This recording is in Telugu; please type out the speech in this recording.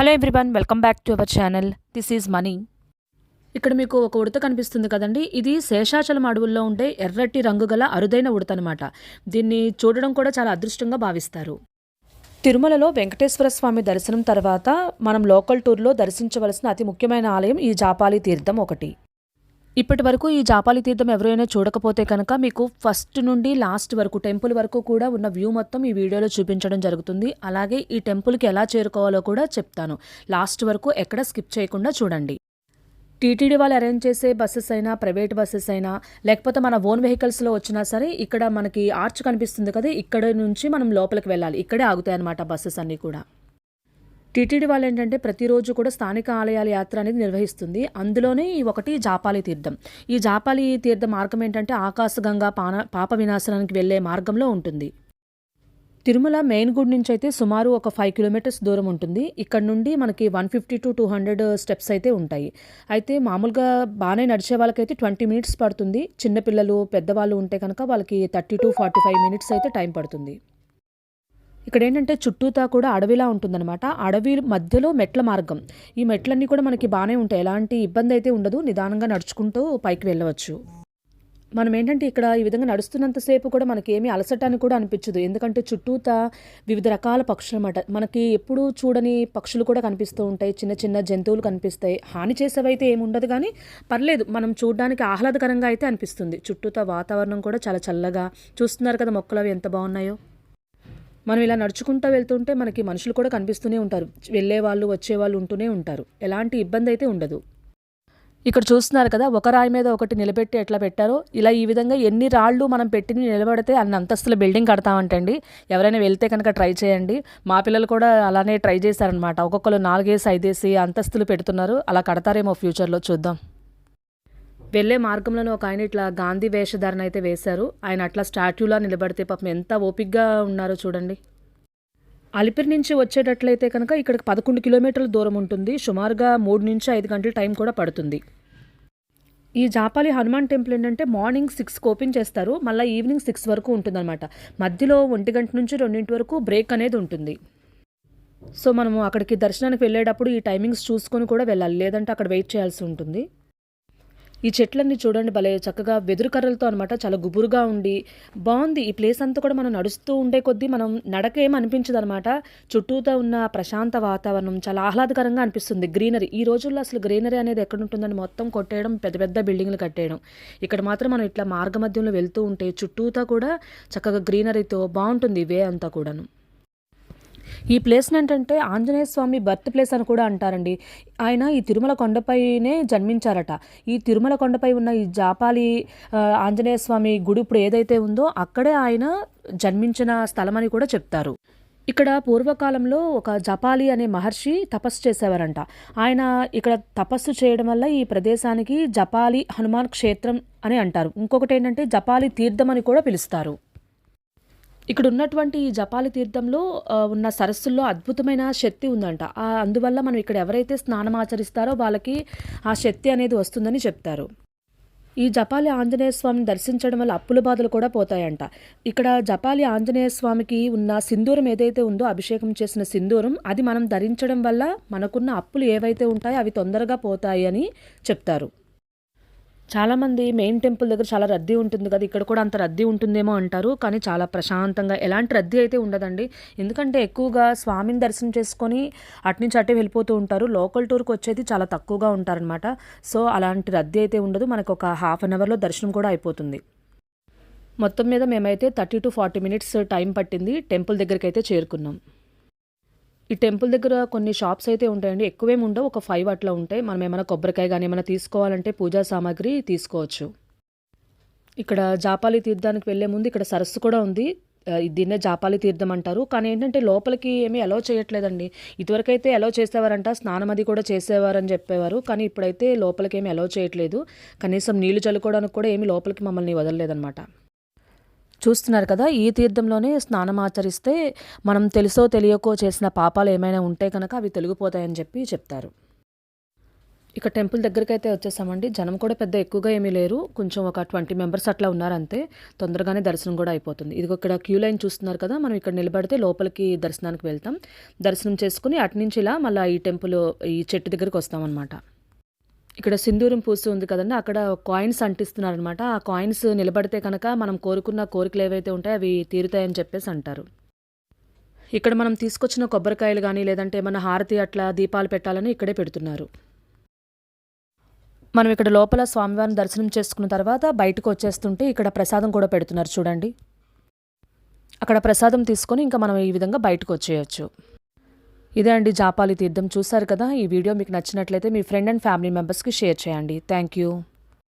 Hello everyone welcome back to our channel. This is Mani. ఇక్కడ మీకు ఒక ఉడత కనిపిస్తుంది కదండి. ఇది శేషాచలం అడవుల్లో ఉండే ఎర్రటి రంగు గల అరుదైన ఉడత అనమాట దీన్ని చూడడం కూడా చాలా అదృష్టంగా భావిస్తారు. తిరుమలలో వెంకటేశ్వర స్వామి దర్శనం తర్వాత మనం లోకల్ టూర్లో దర్శించవలసిన అతి ముఖ్యమైన ఆలయం ఈ జాపాలి తీర్థం ఒకటి. ఇప్పటి వరకు ఈ జాపాలి తీర్థం ఎవరైనా చూడకపోతే కనుక మీకు ఫస్ట్ నుండి లాస్ట్ వరకు టెంపుల్ వరకు కూడా ఉన్న వ్యూ మొత్తం ఈ వీడియోలో చూపించడం జరుగుతుంది. అలాగే ఈ టెంపుల్కి ఎలా చేరుకోవాలో కూడా చెప్తాను. లాస్ట్ వరకు ఎక్కడ స్కిప్ చేయకుండా చూడండి. టీటీడీ వాళ్ళు అరేంజ్ చేసే బస్సెస్ అయినా ప్రైవేట్ బస్సెస్ అయినా లేకపోతే మన ఓన్ వెహికల్స్లో వచ్చినా సరే ఇక్కడ మనకి ఆర్చ్ కనిపిస్తుంది కదా ఇక్కడ నుంచి మనం లోపలికి వెళ్ళాలి. ఇక్కడే ఆగుతాయి అన్నమాట బస్సెస్ అన్నీ కూడా. టీటీడీ వాళ్ళు ఏంటంటే ప్రతిరోజు కూడా స్థానిక ఆలయాల యాత్ర అనేది నిర్వహిస్తుంది. అందులోనే ఈ ఒకటి జాపాలి తీర్థం. ఈ జాపాలి తీర్థ మార్గం ఏంటంటే ఆకాశగంగా పాన పాప వినాశనానికి వెళ్ళే మార్గంలో ఉంటుంది. తిరుమల మెయిన్ గుడ్ నుంచి అయితే సుమారు ఒక ఫైవ్ కిలోమీటర్స్ దూరం ఉంటుంది. ఇక్కడ నుండి మనకి one fifty to two hundred steps అయితే ఉంటాయి. అయితే మామూలుగా బాగానే నడిచే వాళ్ళకైతే ట్వంటీ మినిట్స్ పడుతుంది. చిన్నపిల్లలు పెద్దవాళ్ళు ఉంటే కనుక వాళ్ళకి thirty to forty five minutes అయితే టైం పడుతుంది. ఇక్కడ ఏంటంటే చుట్టూతా కూడా అడవిలా ఉంటుందన్నమాట. అడవి మధ్యలో మెట్ల మార్గం. ఈ మెట్లన్నీ కూడా మనకి బాగానే ఉంటాయి. ఎలాంటి ఇబ్బంది అయితే ఉండదు. నిదానంగా నడుచుకుంటూ పైకి వెళ్ళవచ్చు. మనం ఏంటంటే ఇక్కడ ఈ విధంగా నడుస్తున్నంతసేపు కూడా మనకి ఏమీ అలసటాన్ని కూడా అనిపించదు. ఎందుకంటే చుట్టూతా వివిధ రకాల పక్షులు అనమాట మనకి ఎప్పుడూ చూడని పక్షులు కూడా కనిపిస్తూ ఉంటాయి. చిన్న చిన్న జంతువులు కనిపిస్తాయి. హాని చేసేవైతే ఏమి ఉండదు కానీ పర్లేదు మనం చూడడానికి ఆహ్లాదకరంగా అయితే అనిపిస్తుంది. చుట్టూతా వాతావరణం కూడా చాలా చల్లగా. చూస్తున్నారు కదా మొక్కలు అవి ఎంత బాగున్నాయో. మనం ఇలా నడుచుకుంటూ వెళ్తుంటే మనకి మనుషులు కూడా కనిపిస్తూనే ఉంటారు. వెళ్ళే వాళ్ళు వచ్చేవాళ్ళు ఉంటూనే ఉంటారు. ఎలాంటి ఇబ్బంది అయితే ఉండదు. ఇక్కడ చూస్తున్నారు కదా ఒక రాయి మీద ఒకటి నిలబెట్టి ఎట్లా పెట్టారో? ఇలా ఈ విధంగా ఎన్ని రాళ్ళు మనం పెట్టి నిలబడితే అన్ని అంతస్తుల బిల్డింగ్ కడతామంటండి. ఎవరైనా వెళ్తే కనుక ట్రై చేయండి. మా పిల్లలు కూడా అలానే ట్రై చేశారనమాట ఒక్కొక్కరు నాలుగేసి ఐదేసి అంతస్తులు పెడుతున్నారు. అలా కడతారేమో ఫ్యూచర్లో చూద్దాం. వెళ్ళే మార్గంలోనే ఒక ఆయన ఇట్లా గాంధీ వేషధారణ అయితే వేశారు. ఆయన అట్లా స్టాట్యూలా నిలబడితే పాపం ఎంత ఓపిక్గా ఉన్నారో చూడండి. అలిపిరి నుంచి వచ్చేటట్లయితే కనుక ఇక్కడికి పదకొండు కిలోమీటర్ల దూరం ఉంటుంది. సుమారుగా మూడు నుంచి ఐదు గంటల టైం కూడా పడుతుంది. ఈ జాపాలి హనుమాన్ టెంపుల్ ఏంటంటే మార్నింగ్ సిక్స్కి ఓపెన్ చేస్తారు. మళ్ళీ ఈవినింగ్ సిక్స్ వరకు ఉంటుందన్నమాట. మధ్యలో ఒంటి గంట నుంచి రెండింటి వరకు బ్రేక్ అనేది ఉంటుంది. సో మనము అక్కడికి దర్శనానికి వెళ్ళేటప్పుడు ఈ టైమింగ్స్ చూసుకొని కూడా వెళ్ళాలి. లేదంటే అక్కడ వెయిట్ చేయాల్సి ఉంటుంది. ఈ చెట్లన్నీ చూడండి భలే చక్కగా వెదురు కర్రలతో అనమాట చాలా గుబురుగా ఉండి బాగుంది. ఈ ప్లేస్ అంతా కూడా మనం నడుస్తూ ఉండే కొద్దీ మనం నడక ఏం అనిపించదు అనమాట చుట్టూతో ఉన్న ప్రశాంత వాతావరణం చాలా ఆహ్లాదకరంగా అనిపిస్తుంది. గ్రీనరీ ఈ రోజుల్లో అసలు గ్రీనరీ అనేది ఎక్కడ ఉంటుందని మొత్తం కొట్టేయడం పెద్ద పెద్ద బిల్డింగ్లు కట్టేయడం. ఇక్కడ మాత్రం మనం ఇట్లా మార్గ మధ్యంలో వెళ్తూ ఉంటే చుట్టూతా కూడా చక్కగా గ్రీనరీతో బాగుంటుంది వే అంతా కూడాను. ఈ ప్లేస్ని ఏంటంటే ఆంజనేయ స్వామి బర్త్ ప్లేస్ అని కూడా అంటారండి. ఆయన ఈ తిరుమల కొండపైనే జన్మించారట. ఈ తిరుమల కొండపై ఉన్న ఈ జాపాలి ఆంజనేయ స్వామి గుడి ఇప్పుడు ఏదైతే ఉందో అక్కడే ఆయన జన్మించిన స్థలం అని కూడా చెప్తారు. ఇక్కడ పూర్వకాలంలో ఒక జపాలి అనే మహర్షి తపస్సు చేసేవారంట. ఆయన ఇక్కడ తపస్సు చేయడం వల్ల ఈ ప్రదేశానికి జపాలి హనుమాన్ క్షేత్రం అని అంటారు. ఇంకొకటి ఏంటంటే జపాలి తీర్థం అని కూడా పిలుస్తారు. ఇక్కడ ఉన్నటువంటి ఈ జపాలి తీర్థంలో ఉన్న సరస్సుల్లో అద్భుతమైన శక్తి ఉందంట. ఆ అందువల్ల మనం ఇక్కడ ఎవరైతే స్నానం ఆచరిస్తారో వాళ్ళకి ఆ శక్తి అనేది వస్తుందని చెప్తారు. ఈ జపాలి ఆంజనేయ స్వామిని దర్శించడం వల్ల అప్పుల బాధలు కూడా పోతాయంట. ఇక్కడ జపాలి ఆంజనేయ స్వామికి ఉన్న సింధూరం ఏదైతే ఉందో అభిషేకం చేసిన సింధూరం అది మనం ధరించడం వల్ల మనకున్న అప్పులు ఏవైతే ఉంటాయో అవి తొందరగా పోతాయి అని చెప్తారు. చాలామంది మెయిన్ టెంపుల్ దగ్గర చాలా రద్దీ ఉంటుంది కదా ఇక్కడ కూడా అంత రద్దీ ఉంటుందేమో అంటారు కానీ చాలా ప్రశాంతంగా ఎలాంటి రద్దీ అయితే ఉండదండి. ఎందుకంటే ఎక్కువగా స్వామిని దర్శనం చేసుకొని అటునుంచి అటే వెళ్ళిపోతూ ఉంటారు. లోకల్ టూర్కి వచ్చేది చాలా తక్కువగా ఉంటారనమాట సో అలాంటి రద్దీ అయితే ఉండదు. మనకు ఒక హాఫ్ అన్ అవర్లో దర్శనం కూడా అయిపోతుంది. మొత్తం మీద మేమైతే thirty to forty minutes time పట్టింది టెంపుల్ దగ్గరికి అయితే చేరుకున్నాం. ఈ టెంపుల్ దగ్గర కొన్ని షాప్స్ అయితే ఉంటాయండి. ఎక్కువేమి ఉండవు. ఒక ఫైవ్ అట్లా ఉంటాయి. మనం ఏమైనా కొబ్బరికాయ కానీ ఏమైనా తీసుకోవాలంటే పూజా సామాగ్రి తీసుకోవచ్చు. ఇక్కడ జాపాలి తీర్థానికి వెళ్ళే ముందు ఇక్కడ సరస్సు కూడా ఉంది. దీన్నే జాపాలి తీర్థం అంటారు. కానీ ఏంటంటే లోపలికి ఏమీ అలో చేయట్లేదండి. ఇదివరకైతే అలో చేసేవారంట. స్నానం అది కూడా చేసేవారని చెప్పేవారు. కానీ ఇప్పుడైతే లోపలికి ఏమీ అలో చేయట్లేదు. కనీసం నీళ్ళు చల్లుకోవడానికి కూడా ఏమీ లోపలికి మమ్మల్ని వదలలేదన్నమాట. చూస్తున్నారు కదా ఈ తీర్థంలోనే స్నానం ఆచరిస్తే మనం తెలుసో తెలియకో చేసిన పాపాలు ఏమైనా ఉంటే కనుక అవి తొలగిపోతాయని చెప్పి చెప్తారు. ఇక టెంపుల్ దగ్గరికైతే వచ్చేసామండి. జనం కూడా పెద్ద ఎక్కువగా ఏమీ లేరు. కొంచెం ఒక ట్వంటీ మెంబర్స్ అట్లా ఉన్నారు అంతే తొందరగానే దర్శనం కూడా అయిపోతుంది. ఇది ఇక్కడ క్యూ లైన్ చూస్తున్నారు కదా మనం ఇక్కడ నిలబడితే లోపలికి దర్శనానికి వెళ్తాం. దర్శనం చేసుకుని అటు నుంచి ఇలా మళ్ళీ ఈ టెంపుల్ ఈ చెట్టు దగ్గరికి వస్తామన్నమాట. ఇక్కడ సింధూరం పూసి ఉంది కదండి అక్కడ కాయిన్స్ అంటిస్తున్నారనమాట ఆ కాయిన్స్ నిలబడితే కనుక మనం కోరుకున్న కోరికలు ఏవైతే ఉంటాయో అవి తీరుతాయని చెప్పేసి అంటారు. ఇక్కడ మనం తీసుకొచ్చిన కొబ్బరికాయలు కానీ లేదంటే ఏమైనా హారతి అట్లా దీపాలు పెట్టాలని ఇక్కడే పెడుతున్నారు. మనం ఇక్కడ లోపల స్వామివారిని దర్శనం చేసుకున్న తర్వాత బయటకు వచ్చేస్తుంటే ఇక్కడ ప్రసాదం కూడా పెడుతున్నారు చూడండి. అక్కడ ప్రసాదం తీసుకొని ఇంకా మనం ఈ విధంగా బయటకు వచ్చేయచ్చు. ఇదే అండి జాపాలి తీర్థం. చూసారు కదా ఈ వీడియో మీకు నచ్చినట్లయితే మీ ఫ్రెండ్ అండ్ ఫ్యామిలీ మెంబర్స్కి షేర్ చేయండి. Thank you.